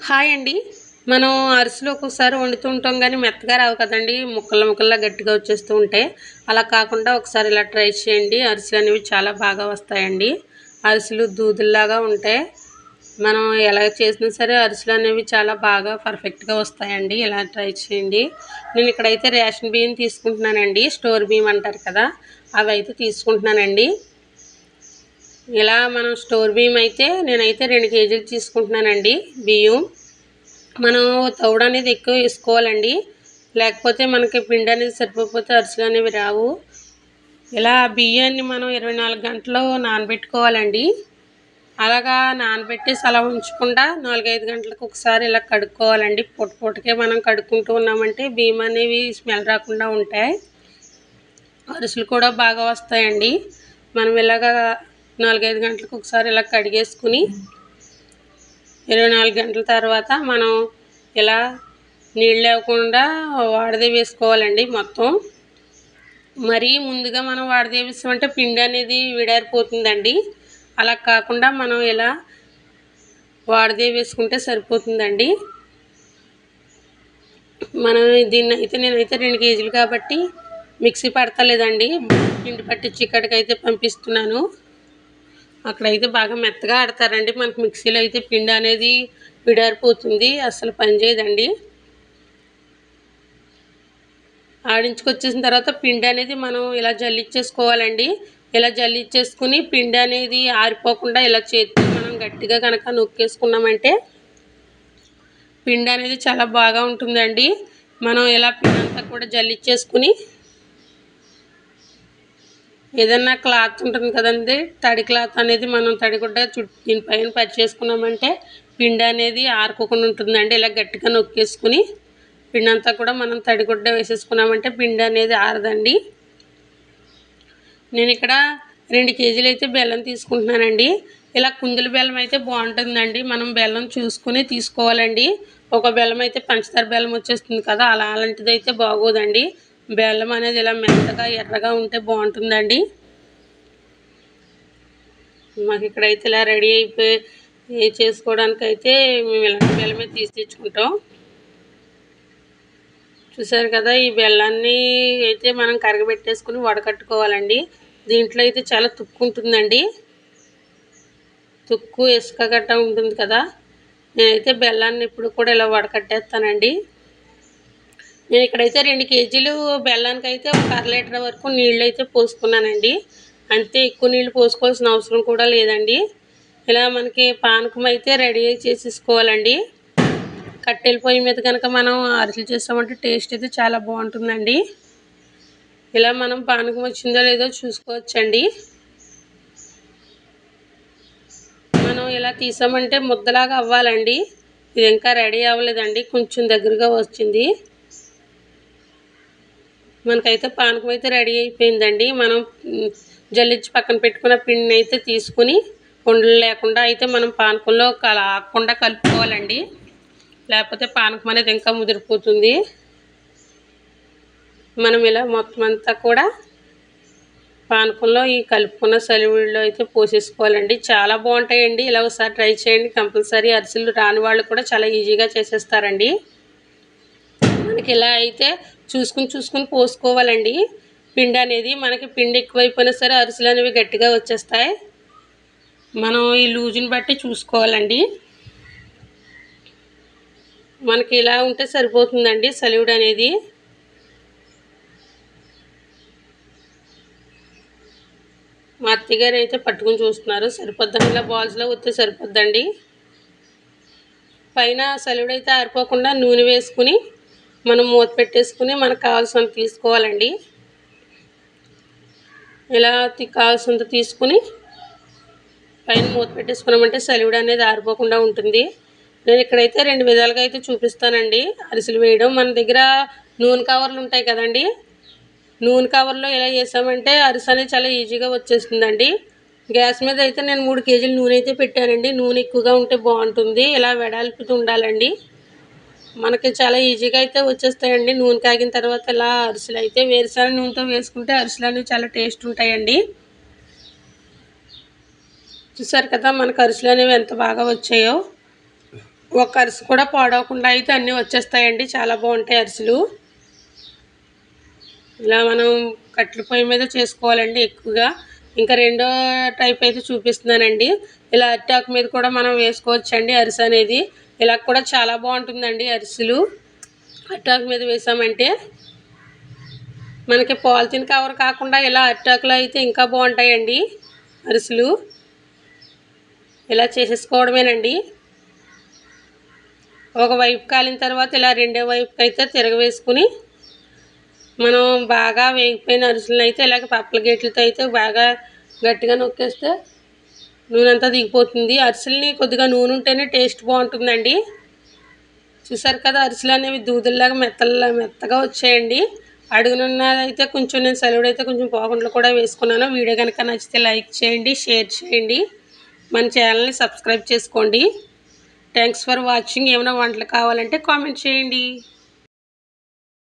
Hi అండి. మనం అరిసెలు ఒక్కొక్కసారి వండుతూ ఉంటాం కానీ మెత్తగా రావు కదండి. ముక్కలు ముక్కల్లా గట్టిగా వచ్చేస్తూ ఉంటాయి అలా కాకుండా ఒకసారి ఇలా ట్రై చేయండి. అరిసెలు అనేవి చాలా బాగా వస్తాయండి. అరిసెలు దూదుల్లాగా ఉంటాయి మనం ఎలా చేసినా సరే అరిసెలు అనేవి చాలా బాగా పర్ఫెక్ట్గా వస్తాయండి. ఇలా ట్రై చేయండి. నేను ఇక్కడైతే రేషన్ బియ్యం తీసుకుంటున్నానండి. స్టోర్ బియ్యం అంటారు కదా అవి అయితే తీసుకుంటున్నానండి. ఇలా మనం స్టోర్ బియ్యం అయితే నేనైతే రెండు కేజీలు తీసుకుంటున్నానండి బియ్యం. మనం తౌడు అనేది ఎక్కువ వేసుకోవాలండి. లేకపోతే మనకి పిండి అనేది సరిపోతే అరిసెలు అనేవి రావు. ఇలా బియ్యాన్ని మనం ఇరవై నాలుగు గంటలు నానబెట్టుకోవాలండి. అలాగా నానబెట్టేసి అలా ఉంచకుండా నాలుగైదు గంటలకు ఒకసారి ఇలా కడుక్కోవాలండి. పొట్టు పొట్టుకే మనం కడుక్కుంటూ ఉన్నామంటే బియ్యం అనేవి స్మెల్ రాకుండా ఉంటాయి. అరిసెలు కూడా బాగా వస్తాయండి. మనం ఇలాగా నాలుగైదు గంటలకు ఒకసారి ఇలా కడిగేసుకుని ఇరవై నాలుగు గంటల తర్వాత మనం ఇలా నీళ్ళు లేకుండా వాడదే వేసుకోవాలండి మొత్తం. మరీ ముందుగా మనం వాడదే వేసామంటే పిండి అనేది విడారిపోతుందండి. అలా కాకుండా మనం ఇలా వాడదే వేసుకుంటే సరిపోతుందండి. మనం దీన్ని అయితే నేనైతే రెండు కేజీలు కాబట్టి మిక్సీ పడతలేదండి. పిండి పట్టించి ఇక్కడికి అయితే పంపిస్తున్నాను. అక్కడైతే బాగా మెత్తగా ఆడతారండి. మనకు మిక్సీలో అయితే పిండి అనేది విడారిపోతుంది. అసలు పనిచేయదండి ఆడించుకొచ్చేసిన తర్వాత పిండి అనేది మనం ఇలా జల్లిచ్చేసుకోవాలండి. ఇలా జల్లిచ్చేసుకుని పిండి అనేది ఆరిపోకుండా ఇలా చేతి మనం గట్టిగా కనుక నొక్కేసుకున్నామంటే పిండి అనేది చాలా బాగా ఉంటుందండి. మనం ఇలా పిండి అంతా కూడా జల్లిచ్చేసుకుని ఏదన్నా క్లాత్ ఉంటుంది కదండి తడి క్లాత్ అనేది మనం తడిగుడ్డ చుట్టూ దీనిపైన పరిచేసుకున్నామంటే పిండి అనేది ఆరుకోకుండా ఉంటుందండి. ఇలా గట్టిగా నొక్కేసుకుని పిండి అంతా కూడా మనం తడిగుడ్డ వేసేసుకున్నామంటే పిండి అనేది ఆరదండి. నేను ఇక్కడ రెండు కేజీలు అయితే బెల్లం తీసుకుంటున్నానండి. ఇలా కుందుల బెల్లం అయితే బాగుంటుందండి. మనం బెల్లం చూసుకుని తీసుకోవాలండి. ఒక బెల్లం అయితే పంచదార బెల్లం వచ్చేస్తుంది కదా అలా అలాంటిది అయితే బాగోదండి. బెల్లం అనేది ఇలా మెత్తగా ఎర్రగా ఉంటే బాగుంటుందండి. మాకు ఇక్కడైతే ఇలా రెడీ అయిపోయి చేసుకోవడానికి అయితే మేము ఇలాంటి బెల్లమే తీసి తెచ్చుకుంటాం. చూసారు కదా ఈ బెల్లాన్ని అయితే మనం కరగబెట్టేసుకుని వడకట్టుకోవాలండి. దీంట్లో అయితే చాలా తుక్కు ఉంటుందండి. తుక్కు ఇసుక గట్ట ఉంటుంది కదా నేనైతే బెల్లాన్ని ఇప్పుడు కూడా ఇలా వడకట్టేస్తానండి. నేను ఇక్కడైతే రెండు కేజీలు బెల్లానికి అయితే ఒక అర లీటర్ వరకు నీళ్ళు అయితే పోసుకున్నానండి. అంతే ఎక్కువ నీళ్ళు పోసుకోవాల్సిన అవసరం కూడా లేదండి. ఇలా మనకి పానకం అయితే రెడీ చేసేసుకోవాలండి. కట్టెల పొయ్యి మీద కనుక మనం అరిసెలు చేస్తామంటే టేస్ట్ అయితే చాలా బాగుంటుందండి. ఇలా మనం పానకం వచ్చిందో లేదో చూసుకోవచ్చండి. మనం ఇలా తీసామంటే ముద్దలాగా అవ్వాలండి. ఇది ఇంకా రెడీ అవ్వలేదండి కొంచెం దగ్గరగా వచ్చింది. మనకైతే పానకం అయితే రెడీ అయిపోయిందండి. మనం జల్లించి పక్కన పెట్టుకున్న పిండిని అయితే తీసుకుని ఉండలు లేకుండా అయితే మనం పానకంలో కలకుండా కలుపుకోవాలండి. లేకపోతే పానకం అనేది ఇంకా ముదిరిపోతుంది. మనం ఇలా మొత్తం అంతా కూడా పానకంలో ఈ కలుపుకున్న సలివిడిలో అయితే పోసేసుకోవాలండి. చాలా బాగుంటాయండి. ఇలా ఒకసారి ట్రై చేయండి. కంపల్సరీ అరిసెలు రాని వాళ్ళు కూడా చాలా ఈజీగా చేసేస్తారండి. మనకి ఇలా అయితే చూసుకుని చూసుకుని పోసుకోవాలండి. పిండి అనేది మనకి పిండి ఎక్కువైపోయినా సరే అరిసెలు అనేవి గట్టిగా వచ్చేస్తాయి. మనం ఈ లూజుని బట్టి చూసుకోవాలండి. మనకి ఇలా ఉంటే సరిపోతుందండి సలివిడ్ అనేది. మా అత్తగారు అయితే పట్టుకుని చూస్తున్నారు. సరిపోద్దని ఇలా బాల్స్లో వస్తే సరిపోద్దండి. పైన సలివిడ్ అయితే ఆరిపోకుండా నూనె వేసుకుని మనం మూత పెట్టేసుకుని మనకు కావాల్సినంత తీసుకోవాలండి. ఇలా కావాల్సినంత తీసుకుని పైన మూత పెట్టేసుకున్నామంటే సలివిడి అనేది ఆరిపోకుండా ఉంటుంది. నేను ఇక్కడైతే రెండు విధాలుగా అయితే చూపిస్తానండి. అరిసెలు వేయడం మన దగ్గర నూనె కవర్లు ఉంటాయి కదండి. నూనె కవర్లో ఇలా చేసామంటే అరిసె అనేది చాలా ఈజీగా వచ్చేస్తుందండి. గ్యాస్ మీద అయితే నేను మూడు కేజీలు నూనె అయితే పెట్టానండి. నూనె ఎక్కువగా ఉంటే బాగుంటుంది. ఇలా వెడల్పుతూ ఉండాలండి. మనకి చాలా ఈజీగా అయితే వచ్చేస్తాయండి. నూనె కాగిన తర్వాత ఇలా అరిసెలు అయితే వేరుశనగ నూనెతో వేసుకుంటే అరిసెలు అనేవి చాలా టేస్ట్ ఉంటాయండి. చూసారు కదా మనకు అరిసెలు అనేవి ఎంత బాగా వచ్చాయో. ఒక అరిసి కూడా పాడవకుండా అయితే అన్నీ వచ్చేస్తాయండి. చాలా బాగుంటాయి అరిసెలు. ఇలా మనం కట్టెల పొయ్యి మీద చేసుకోవాలండి ఎక్కువగా. ఇంకా రెండో టైప్ అయితే చూపిస్తున్నానండి. ఇలా అరిటాకు మీద కూడా మనం వేసుకోవచ్చండి అరిసె అనేది. ఇలా కూడా చాలా బాగుంటుందండి అరిసెలు. అట్టాకు మీద వేసామంటే మనకి పాలిథిన్ కవర్ కాకుండా ఇలా అట్టాకులు అయితే ఇంకా బాగుంటాయండి అరిసెలు. ఇలా చేసేసుకోవడమేనండి. ఒక వైపు కాలిన తర్వాత ఇలా రెండో వైపుకి అయితే తిరగవేసుకుని మనం బాగా వేగిపోయిన అరుసులను అయితే ఇలాగ పప్పల గేట్లతో అయితే బాగా గట్టిగా నొక్కేస్తే నూనె అంతా దిగిపోతుంది. అరిసెల్ని కొద్దిగా నూనె ఉంటేనే టేస్ట్ బాగుంటుందండి. చూసారు కదా అరిసెలు అనేవి దూదుల్లాగా మెత్తల్లా మెత్తగా వచ్చాయండి. అడుగునున్నదైతే కొంచెం నేను సెలవుడు అయితే కొంచెం పోకుండా కూడా వేసుకున్నాను. వీడియో కనుక నచ్చితే లైక్ చేయండి షేర్ చేయండి. మన ఛానల్ని సబ్స్క్రైబ్ చేసుకోండి. Thanks for watching. ఏమైనా వంటలు కావాలంటే కామెంట్ చేయండి.